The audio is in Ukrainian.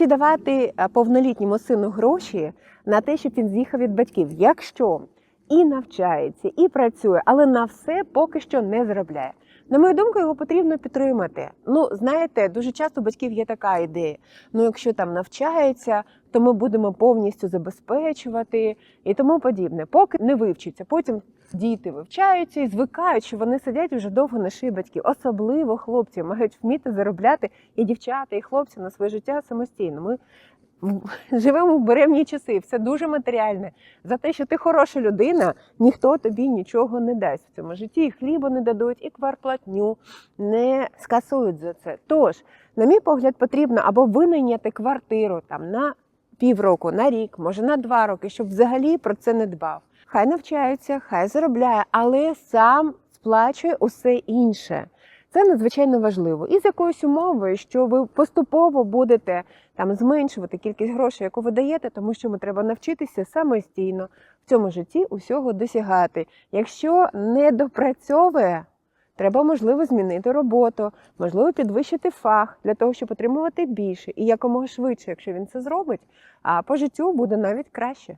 Чи давати е, повнолітньому сину гроші на те, щоб він з'їхав від батьків, якщо і навчається, і працює, але на все поки що не заробляє. На мою думку, його потрібно підтримати. Ну, знаєте, дуже часто у батьків є така ідея: ну, якщо там навчається, то ми будемо повністю забезпечувати і тому подібне. Поки не вивчиться. Потім діти вивчаються і звикають, що вони сидять вже довго на шиї батьків. Особливо хлопці мають вміти заробляти і дівчата, і хлопці на своє життя самостійно. Ми живемо в буремні часи, все дуже матеріальне. За те, що ти хороша людина, ніхто тобі нічого не дасть в цьому житті. І хліба не дадуть, і кварплатню не скасують за це. Тож, на мій погляд, потрібно або винайняти квартиру там на півроку, на рік, може на два роки, щоб взагалі про це не дбав. Хай навчається, хай заробляє, але сам сплачує усе інше. Це надзвичайно важливо. І з якоюсь умовою, що ви поступово будете там зменшувати кількість грошей, яку ви даєте, тому що ми треба навчитися самостійно в цьому житті усього досягати. Якщо не допрацьовує, треба можливо змінити роботу, можливо, підвищити фах для того, щоб отримувати більше. І якомога швидше, якщо він це зробить, а по життю буде навіть краще.